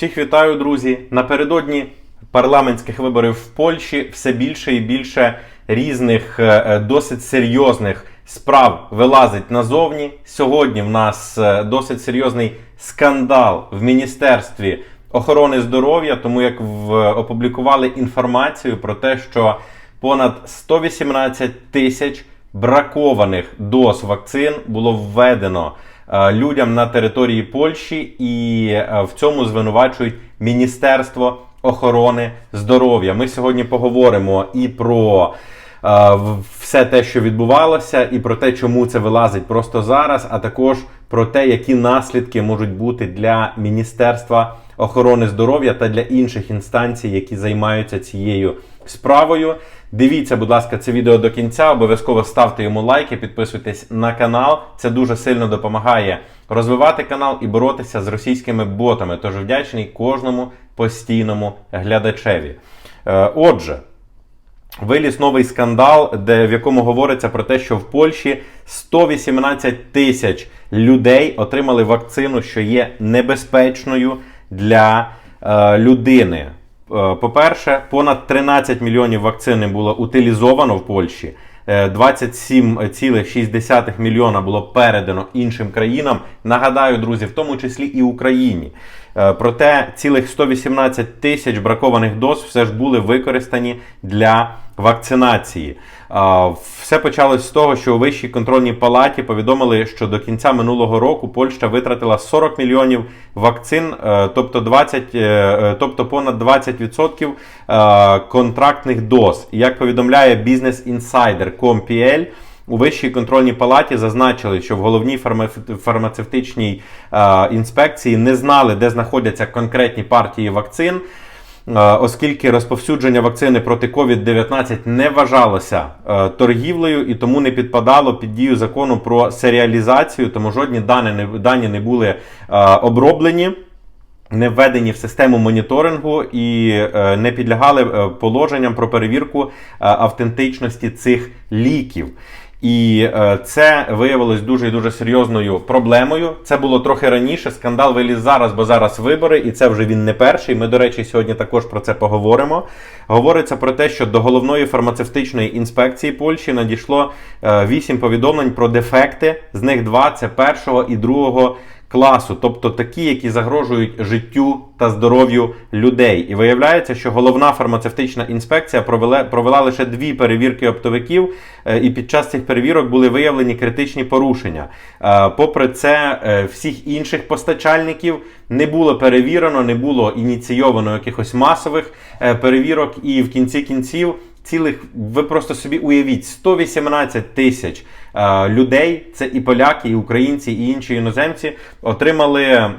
Всіх вітаю, друзі. Напередодні парламентських виборів в Польщі все більше і більше різних е, е, досить серйозних справ вилазить назовні. Сьогодні в нас е, досить серйозний скандал в міністерстві охорони здоров'я, тому як в опублікували інформацію про те, що понад 118 тисяч бракованих доз вакцин було введено людям на території Польщі, і е, в цьому звинувачують Міністерство охорони здоров'я. Ми сьогодні поговоримо і про е, все те, що відбувалося, і про те, чому це вилазить просто зараз, а також про те, які наслідки можуть бути для Міністерства охорони здоров'я та для інших інстанцій, які займаються цією справою. Дивіться, будь ласка, це відео до кінця. Обов'язково ставте йому лайки, підписуйтесь на канал. Це дуже сильно допомагає розвивати канал і боротися з російськими ботами. Тож вдячний кожному постійному глядачеві. Е, Отже, Виліз новий скандал, де в якому говориться про те, що в Польщі 118 тисяч людей отримали вакцину, що є небезпечною для е, людини. Е, По-перше, понад 13 мільйонів вакцини було утилізовано в Польщі. Е, 27,6 мільйона було передано іншим країнам. Нагадаю, друзі, в тому числі і Україні. Е, Проте цілих 118 тисяч бракованих доз все ж були використані для вакцинації. Все почалось з того, що у Вищій контрольній палаті повідомили, що до кінця минулого року Польща витратила 40 мільйонів вакцин, е, тобто 20, е, е, тобто понад 20% е, контрактних доз. І Як повідомляє бізнес інсайдер ComPL, у Вищій контрольній палаті зазначили, що в головній фарма- фармацевтичній інспекції не знали, де знаходяться конкретні партії вакцин, оскільки розповсюдження вакцини проти COVID-19 не вважалося е, торгівлею і тому не підпадало під дію закону про серіалізацію, тому жодні дані не, були е, оброблені не введені в систему моніторингу і е, не підлягали е, положенням про перевірку е, автентичності цих ліків. І е, це виявилось дуже і дуже серйозною проблемою. Це було трохи раніше. Скандал виліз зараз, бо зараз вибори, і це вже він не перший. Ми, до речі, сьогодні також про це поговоримо. Говориться про те, що до головної фармацевтичної інспекції Польщі надійшло е, вісім повідомлень про дефекти. З них два це першого і другого класу, тобто такі, які загрожують життю та здоров'ю людей. І виявляється, що головна фармацевтична інспекція провела, провела лише дві перевірки оптовиків, е, і під час цих перевірок були виявлені критичні порушення. Е, Попри це, е, всіх інших постачальників не було перевірено, не було ініційовано якихось масових перевірок, і в кінці кінців. Цілих, ви просто собі уявіть, 118 тисяч е, людей, це і поляки, і українці, і інші іноземці, отримали, е,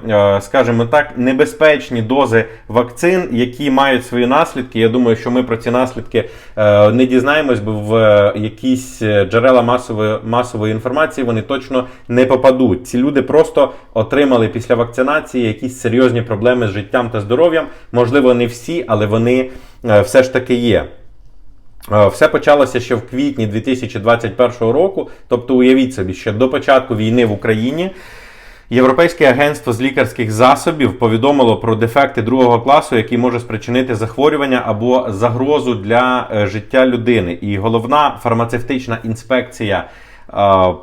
скажімо так, небезпечні дози вакцин, які мають свої наслідки. Я думаю, що ми про ці наслідки е, не дізнаємось, бо в е, якісь е, джерела масової, масової інформації вони точно не попадуть. Ці люди просто отримали після вакцинації якісь серйозні проблеми з життям та здоров'ям. Можливо, не всі, але вони е, все ж таки є. Е, Все почалося ще в квітні 2021 року. Тобто, уявіть собі, що до початку війни в Україні Європейське агентство з лікарських засобів повідомило про дефекти другого класу, які може спричинити захворювання або загрозу для е, життя людини. І головна фармацевтична інспекція е,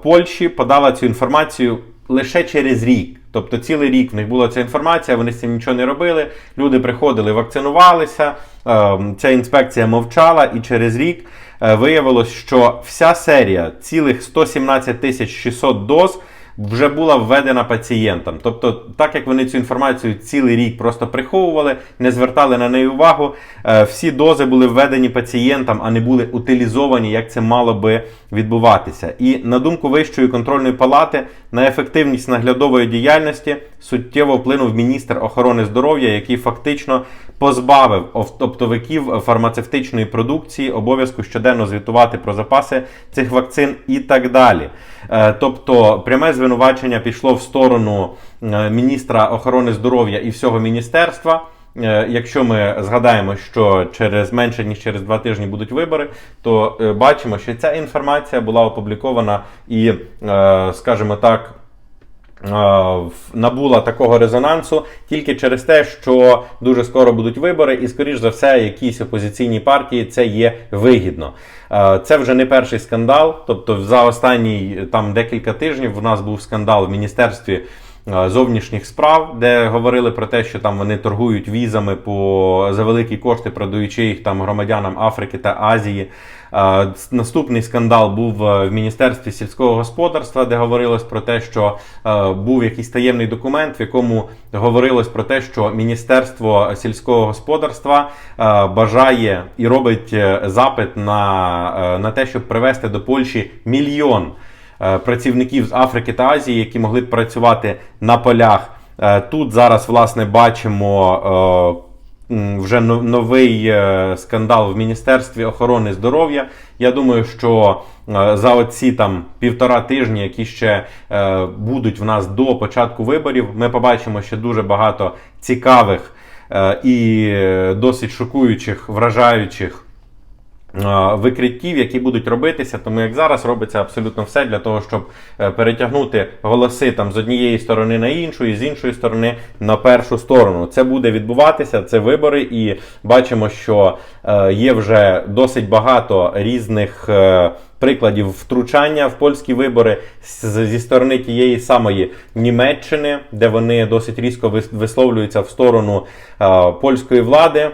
Польщі подала цю інформацію лише через рік. Тобто цілий рік в них була ця інформація, вони з цим нічого не робили. Люди приходили, вакцинувалися. е, Ця інспекція мовчала, і через рік е, виявилось, що вся серія цілих 117 тисяч 600 доз вже була введена пацієнтам. Тобто, так як вони цю інформацію цілий рік просто приховували, не звертали на неї увагу, е, всі дози були введені пацієнтам, а не були утилізовані, як це мало би відбуватися. І на думку Вищої контрольної палати, на ефективність наглядової діяльності суттєво вплинув міністр охорони здоров'я, який фактично позбавив оптовиків фармацевтичної продукції обов'язку щоденно звітувати про запаси цих вакцин і так далі. Е, Тобто, пряме звинувачення пішло в сторону е, міністра охорони здоров'я і всього міністерства. Е, Якщо ми згадаємо, що через менше ніж через два тижні будуть вибори, то е, бачимо, що ця інформація була опублікована і, скажімо так, набула такого резонансу тільки через те, що дуже скоро будуть вибори, і, скоріш за все, якісь опозиційні партії це є вигідно. Це вже не перший скандал. Тобто, за останні там декілька тижнів у нас був скандал в міністерстві. Е, Зовнішніх справ, де говорили про те, що там вони торгують візами по за великі кошти, продаючи їх там громадянам Африки та Азії. Е, Наступний скандал був е, в міністерстві сільського господарства, де говорилось про те, що був якийсь таємний документ, в якому говорилось про те, що Міністерство сільського господарства бажає і робить запит на, на те, щоб привезти до Польщі мільйон працівників з Африки та Азії, які могли б працювати на полях. Е, Тут зараз власне бачимо. е, вже новий е, скандал в Міністерстві охорони здоров'я. Я думаю, що е, за оці там півтора тижні, які ще е, будуть в нас до початку виборів, ми побачимо ще дуже багато цікавих е, і е, досить шокуючих, вражаючих е, викриттів, які будуть робитися, тому як зараз робиться абсолютно все для того, щоб е, перетягнути голоси там з однієї сторони на іншу, і з іншої сторони на першу сторону. Це буде відбуватися, це вибори, і бачимо, що е, є вже досить багато різних. е, Прикладів втручання в польські вибори зі сторони тієї самої Німеччини, де вони досить різко вис- висловлюються в сторону е, польської влади.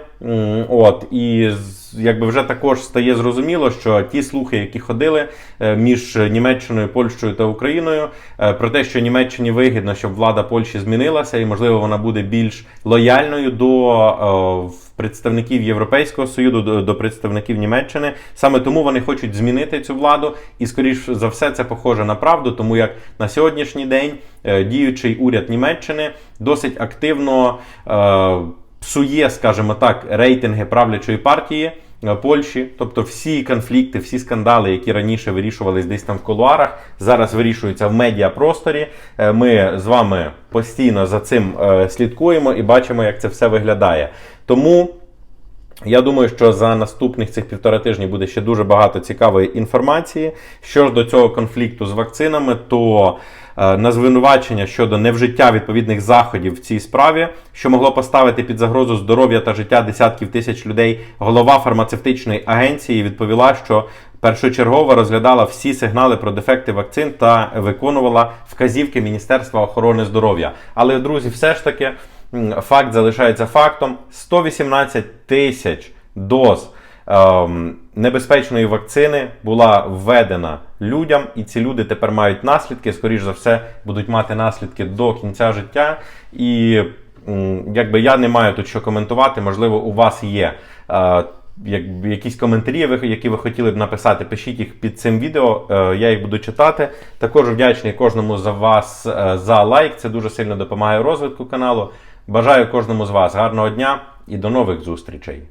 От і з- якби вже також стає зрозуміло, що ті слухи, які ходили е, між Німеччиною, Польщею та Україною, е, про те, що Німеччині вигідно, щоб влада Польщі змінилася, і можливо вона буде більш лояльною до е, представників Європейського Союзу, до, представників Німеччини. Саме тому вони хочуть змінити цю владу, і скоріш за все це похоже на правду, тому як на сьогоднішній день діючий уряд Німеччини досить активно. Псує, скажімо так, рейтинги правлячої партії е, Польщі. Тобто всі конфлікти, всі скандали, які раніше вирішувались десь там в кулуарах, зараз вирішуються в медіапросторі. Е, Ми з вами постійно за цим е, слідкуємо і бачимо, як це все виглядає. Тому. Я думаю, що за наступних цих півтора тижні буде ще дуже багато цікавої інформації. Що ж до цього конфлікту з вакцинами, то на звинувачення щодо невжиття відповідних заходів в цій справі, що могло поставити під загрозу здоров'я та життя десятків тисяч людей, голова фармацевтичної агенції відповіла, що першочергово розглядала всі сигнали про дефекти вакцин та виконувала вказівки Міністерства охорони здоров'я. Але, друзі, все ж таки. Факт залишається фактом: 118 тисяч доз небезпечної вакцини була введена людям, і ці люди тепер мають наслідки. Скоріш за все, будуть мати наслідки до кінця життя. І якби я не маю тут що коментувати, можливо, у вас є. Е, як, якісь коментарі, які ви хотіли б написати, пишіть їх під цим відео, е, я їх буду читати. Також вдячний кожному за вас е, за лайк. Це дуже сильно допомагає розвитку каналу. Бажаю кожному з вас гарного дня і до нових зустрічей.